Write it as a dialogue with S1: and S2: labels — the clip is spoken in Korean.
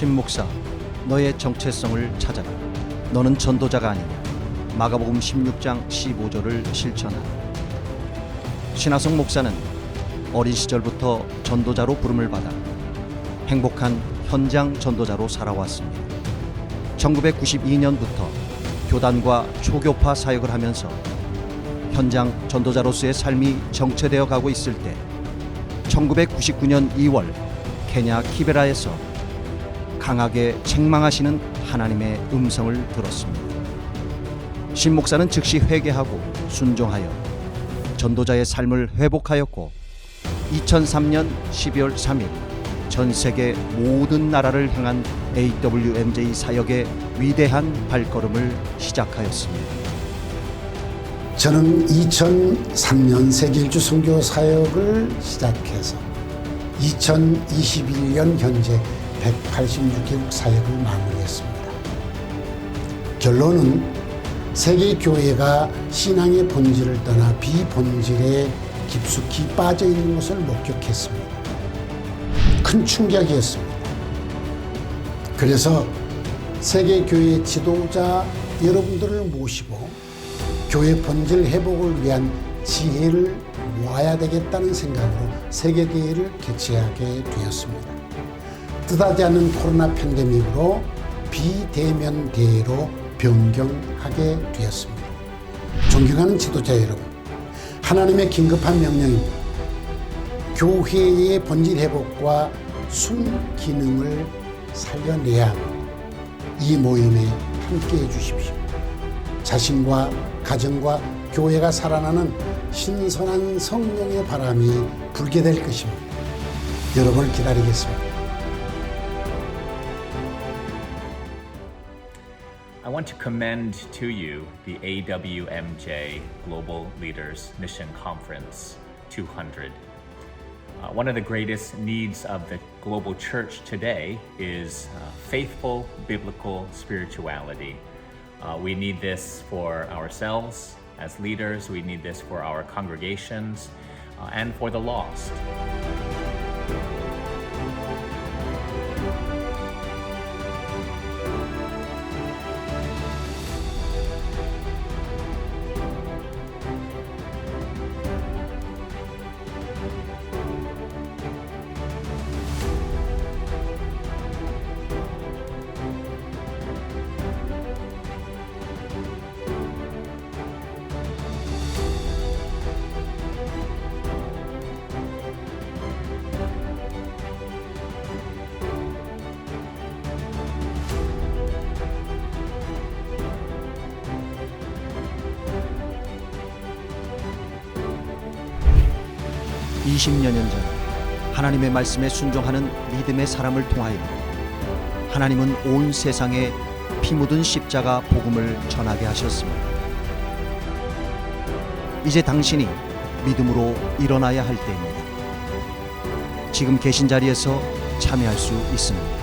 S1: 신 목사 너의 정체성을 찾아라. 너는 전도자가 아니냐. 마가복음 16장 15절을 실천하라. 신하성 목사는 어린 시절부터 전도자로 부름을 받아 행복한 현장 전도자로 살아왔습니다. 1992년부터 교단과 초교파 사역을 하면서 현장 전도자로서의 삶이 정체되어 가고 있을 때 1999년 2월 케냐 키베라에서 강하게 책망하시는 하나님의 음성을 들었습니다. 신 목사는 즉시 회개하고 순종하여 전도자의 삶을 회복하였고 2003년 12월 3일 전 세계 모든 나라를 향한 AWMJ 사역의 위대한 발걸음을 시작하였습니다.
S2: 저는 2003년 세계일주 선교 사역을 시작해서 2021년 현재 186개국 사역을 마무리했습니다. 결론은 세계 교회가 신앙의 본질을 떠나 비본질에 깊숙이 빠져 있는 것을 목격했습니다. 큰 충격이었습니다. 그래서 세계 교회 지도자 여러분들을 모시고 교회 본질 회복을 위한 지혜를 모아야 되겠다는 생각으로 세계 대회를 개최하게 되었습니다. 뜻하지 않은 코로나 팬데믹으로 비대면 대회로 변경하게 되었습니다. 존경하는 지도자 여러분, 하나님의 긴급한 명령입니다. 교회의 본질 회복과 순기능을 살려내야 합니다. 이 모임에 함께 해 주십시오. 자신과 가정과 교회가 살아나는 신선한 성령의 바람이 불게 될 것입니다. 여러분을 기다리겠습니다.
S3: I want to commend to you the AWMJ Global Leaders Mission Conference 200. Uh, one of the greatest needs of the global church today is uh, faithful biblical spirituality. Uh, we need this for ourselves as leaders, we need this for our congregations, uh, and for the lost.
S1: 이십 여년 전 하나님의 말씀에 순종하는 믿음의 사람을 통하여 하나님은 온 세상에 피 묻은 십자가 복음을 전하게 하셨습니다. 이제 당신이 믿음으로 일어나야 할 때입니다. 지금 계신 자리에서 참여할 수 있습니다.